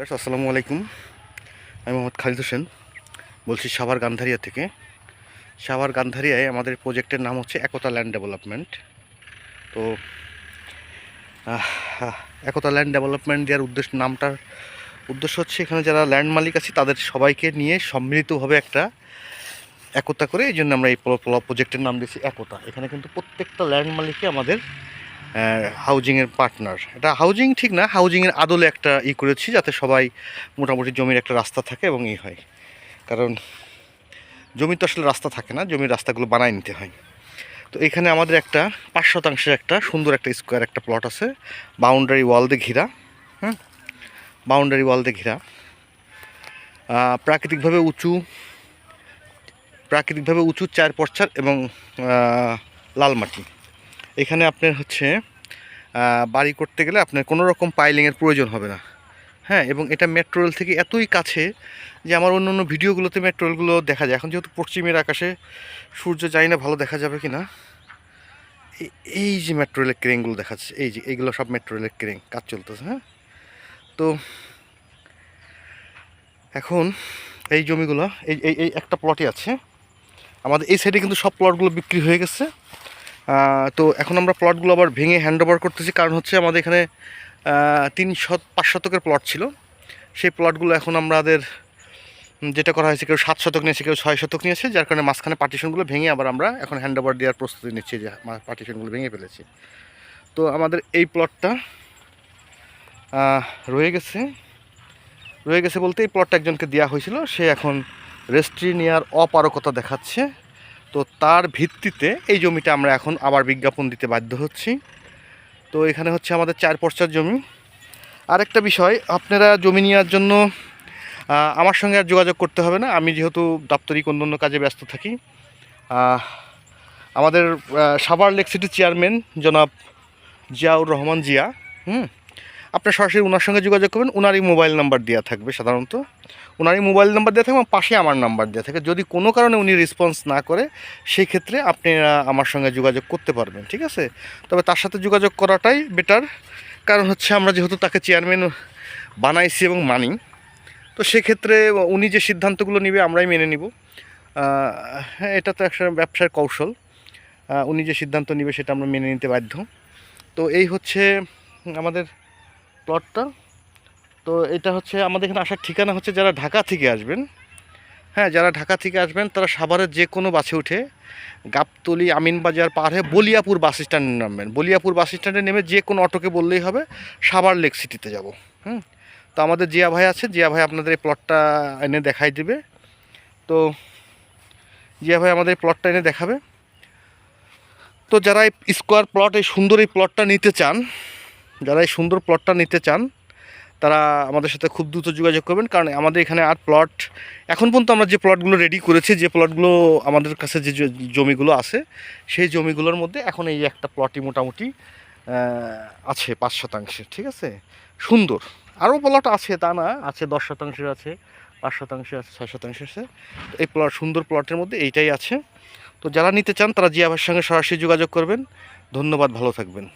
আসসালামু আলাইকুম। আমি মোহাম্মদ খালিদ হোসেন। বলছি সাভার গান্ধারিয়া থেকে। সাভার গান্ধারিয়ায় আমাদের প্রজেক্টের নাম হচ্ছে একতা ল্যান্ড ডেভেলপমেন্ট। তো একতা ল্যান্ড ডেভেলপমেন্ট দেওয়ার উদ্দেশ্য, নামটার উদ্দেশ্য হচ্ছে এখানে যারা ল্যান্ড মালিক আছে, তাদের সবাইকে নিয়ে সম্মিলিতভাবে একটা একতা করে, এই জন্য আমরা এই প্রজেক্টের নাম দিয়েছি একতা। এখানে কিন্তু প্রত্যেকটা ল্যান্ড মালিকই আমাদের হাউজিংয়ের পার্টনার এটা হাউজিং ঠিক না হাউজিংয়ের আদলে একটা ই করেছি যাতে সবাই মোটামুটি জমির একটা রাস্তা থাকে এবং ই হয়। কারণ জমি তো আসলে রাস্তা থাকে না, জমির রাস্তাগুলো বানায় নিতে হয়। তো এখানে আমাদের একটা পাঁচ শতাংশের একটা সুন্দর একটা স্কোয়ার একটা প্লট আছে। বাউন্ডারি ওয়াল দিয়ে ঘিরা হ্যাঁ? বাউন্ডারি ওয়াল দিয়ে ঘিরা। প্রাকৃতিকভাবে উঁচু প্রাকৃতিকভাবে উঁচু চার পশ্চার এবং লাল মাটি। এখানে আপনার হচ্ছে বাড়ি করতে গেলে আপনার কোনো রকম পাইলিংয়ের প্রয়োজন হবে না। হ্যাঁ এবং এটা মেট্রো রেল থেকে এতই কাছে যে আমার অন্য অন্য ভিডিওগুলোতে মেট্রো রেলগুলো দেখা যায়। এখন যেহেতু পশ্চিমের আকাশে সূর্য যায় না, ভালো দেখা যাবে কি না? এই- যে মেট্রো রেলের ক্রেনগুলো দেখাচ্ছে, এই যে এইগুলো সব মেট্রো রেলের ক্রেন কাজ চলতেছে হ্যাঁ? তো এখন এই জমিগুলো, এই এই একটা প্লটই আছে। আমাদের এই সাইডে কিন্তু সব প্লটগুলো বিক্রি হয়ে গেছে। তো এখন আমরা প্লটগুলো আবার ভেঙে হ্যান্ড ওভার করতেছি। কারণ হচ্ছে আমাদের এখানে তিন শত, পাঁচ শতকের প্লট ছিল। সেই প্লটগুলো এখন আমাদের যেটা করা হয়েছে কেউ সাত শতক নিয়েছে, কেউ ছয় শতক নিয়েছে, যার কারণে মাঝখানে পার্টিশনগুলো ভেঙে আবার আমরা এখন হ্যান্ড ওভার দেওয়ার প্রস্তুতি নিচ্ছি যে পার্টিশনগুলো ভেঙে ফেলেছি। তো আমাদের এই প্লটটা রয়ে গেছে। রয়ে গেছে বলতে এই প্লটটা একজনকে দেওয়া হয়েছিল। সে এখন রেস্ট্রি নেওয়ার অপারকতা দেখাচ্ছে। তো তার ভিত্তিতে এই জমিটা আমরা এখন আবার বিজ্ঞাপন দিতে বাধ্য হচ্ছি। তো এখানে হচ্ছে আমাদের চার পর্চার জমি। আরেকটা বিষয়, আপনারা জমি নেওয়ার জন্য আমার সঙ্গে আর যোগাযোগ করতে হবে না। আমি যেহেতু দাপ্তরিক অন্য কাজে ব্যস্ত থাকি। আমাদের সাভার লেক সিটি চেয়ারম্যান জনাব জিয়াউর রহমান জিয়া, হুম? আপনার সরাসরি ওনার সঙ্গে যোগাযোগ করবেন ওনারই মোবাইল নাম্বার দেওয়া থাকবে সাধারণত। ওনারই মোবাইল নাম্বার দেওয়া থাকবে পাশে আমার নাম্বার দেওয়া থাকে। যদি কোনো কারণে উনি রেসপন্স না করে সেই ক্ষেত্রে আপনারা আমার সঙ্গে যোগাযোগ করতে পারবেন, ঠিক আছে? তবে তার সাথে যোগাযোগ করাটাই বেটার কারণ হচ্ছে আমরা যেহেতু তাকে চেয়ারম্যান বানাইছি এবং মানি, তো সেক্ষেত্রে উনি যে সিদ্ধান্তগুলো নেবে আমরাই মেনে নিব। এটা তো একটা ব্যবসার কৌশল। উনি যে সিদ্ধান্ত নেবে সেটা আমরা মেনে নিতে বাধ্য। তো এই হচ্ছে আমাদের প্লটটা তো এটা হচ্ছে আমাদের এখানে আসার ঠিকানা হচ্ছে যারা ঢাকা থেকে আসবেন। হ্যাঁ যারা ঢাকা থেকে আসবেন, তারা সাভারের যে কোনো বাসে উঠে গাবতলি, আমিনবাজার পার হয়ে বলিয়াপুর বাস স্ট্যান্ডে নামবেন। বলিয়াপুর বাস স্ট্যান্ডে নেমে যে কোনো অটোকে বললেই হবে, সাভার লেক সিটিতে যাব। হুম? তো আমাদের জিয়া ভাই আছে, জিয়া ভাই আপনাদের এই প্লটটা এনে দেখাই দেবে। তো জিয়া ভাই আমাদের প্লটটা এনে দেখাবে। তো যারা এই স্কোয়ার প্লট এই সুন্দর এই প্লটটা নিতে চান যারা এই সুন্দর প্লটটা নিতে চান, তারা আমাদের সাথে খুব দ্রুত যোগাযোগ করবেন। কারণ আমাদের এখানে আর প্লট এখন পর্যন্ত আমরা যে প্লটগুলো রেডি করেছি, যে প্লটগুলো আমাদের কাছে যে জমিগুলো আছে, সেই জমিগুলোর মধ্যে এখন এই একটা প্লটই মোটামুটি আছে পাঁচ শতাংশের ঠিক আছে? সুন্দর। আরও প্লট আছে, তা না, আছে দশ শতাংশের আছে, পাঁচ শতাংশের আছে, ছয় শতাংশের আছে। এই প্লট সুন্দর প্লটের মধ্যে এইটাই আছে। তো যারা নিতে চান, তারা জিয়াভার সঙ্গে সরাসরি যোগাযোগ করবেন। ধন্যবাদ, ভালো থাকবেন।